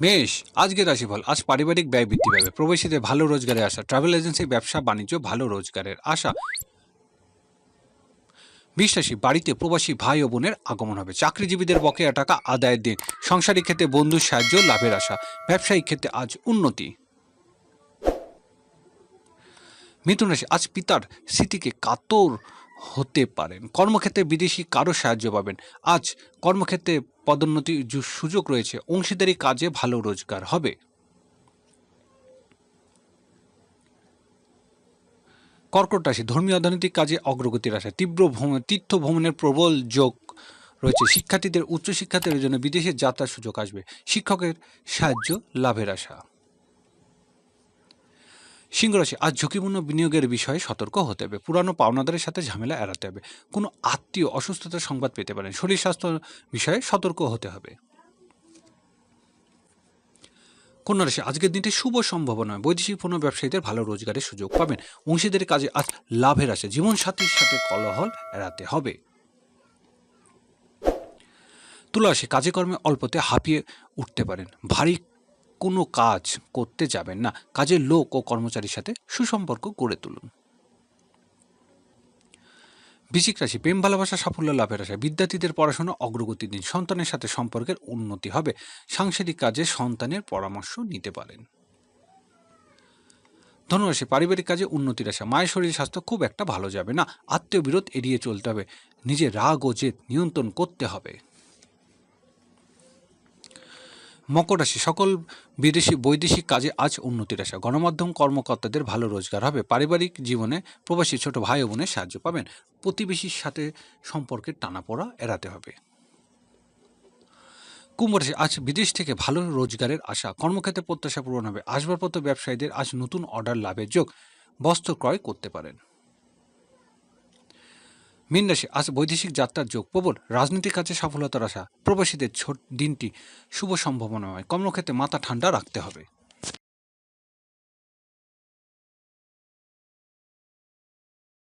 মেষ আজকে রাশিফল। আজ পারিবারিক ব্যয় বৃদ্ধি পাবে। প্রবাসীদের ভালো রোজগারের আশা ট্রাভেল এজেন্সি ব্যবসা, বাণিজ্য, ভালো রোজগারের আশা। বিশ্বাসী বাড়িতে প্রবাসী ভাই ও বোনের আগমন হবে। চাকরিজীবীদের বকেয়া টাকা, আদায়ের দিন। সংসারিক ক্ষেত্রে বন্ধুর সাহায্য, লাভের আশা। ব্যবসায়িক ক্ষেত্রে আজ উন্নতি। মিথুন রাশি, আজ পিতার স্মৃতিকে কাতর হতে পারেন। কর্মক্ষেত্রে বিদেশি কারও সাহায্য পাবেন। আজ কর্মক্ষেত্রে পদোন্নতির সুযোগ রয়েছে। অংশীদারি কাজে ভালো রোজগার হবে। কর্কট রাশি, ধর্মীয় অর্থনৈতিক কাজে অগ্রগতির আশা, তীব্র ভ্রমণ তীর্থ ভ্রমণের প্রবল যোগ রয়েছে। শিক্ষার্থীদের উচ্চশিক্ষার্থীদের জন্য বিদেশে যাত্রার সুযোগ আসবে। শিক্ষকের সাহায্য, লাভের আশা। সিংহ রাশি আজ ঝুঁকিপূর্ণ বিনিয়োগের বিষয়ে সতর্ক হতে হবে। পুরানো পাওনাদারের সাথে ঝামেলা এড়াতে হবে। কোনো আত্মীয় অসুস্থতার সংবাদ পেতে পারেন। শরীর স্বাস্থ্য বিষয়ে সতর্ক হতে হবে। কন্যা রাশি, আজকের দিনটি শুভ সম্ভাবনা। বৈদেশিক পণ্য ব্যবসায়ীদের ভালো রোজগারের সুযোগ পাবেন। অংশীদের কাজে আজ লাভের আসে জীবনসাথীর সাথে কলহল এড়াতে হবে। তুলা রাশি কাজে কর্মে অল্পতে হাঁপিয়ে উঠতে পারেন। ভারী কোনো কাজ করতে যাবেন না। কাজের লোক ও কর্মচারীর সাথে সুসম্পর্ক গড়ে তুলুন। বৃশ্চিক রাশি, প্রেম, ভালোবাসা, সাফল্য, লাভের আশা বিদ্যার্থীদের পড়াশোনা অগ্রগতি দিন সন্তানের সাথে সম্পর্কের উন্নতি হবে। সাংসারিক কাজে সন্তানের পরামর্শ নিতে পারেন। ধনুরাশি, পারিবারিক কাজে উন্নতির আশা। মায়ের শরীর স্বাস্থ্য খুব একটা ভালো যাবে না। আত্মীয় বিরোধ এড়িয়ে চলতে হবে। নিজের রাগ ও জেদ নিয়ন্ত্রণ করতে হবে। মকর রাশি। সকল বিদেশি, বৈদেশিক কাজে আজ উন্নতির আশা। গণমাধ্যম কর্মকর্তাদের ভালো রোজগার হবে। পারিবারিক জীবনে প্রবাসী ছোট ভাই ও বোনের সাহায্য পাবেন। প্রতিবেশীর সাথে সম্পর্কের টানাপোড়া এড়াতে হবে। কুম্ভ রাশি, আজ বিদেশ থেকে ভালো রোজগারের আশা। কর্মক্ষেত্রে প্রত্যাশা পূরণ হবে। আসবাবপত্র ব্যবসায়ীদের আজ নতুন অর্ডার লাভের যোগ বস্ত্র ক্রয় করতে পারেন। মীন রাশি আজ বৈদেশিক যাত্রার যোগ। প্রবল রাজনৈতিক কাজে সফলতার আশা। প্রবাসীদের ছোট দিনটি শুভ সম্ভাবনাময়। কর্মক্ষেত্রে মাথা ঠান্ডা রাখতে হবে।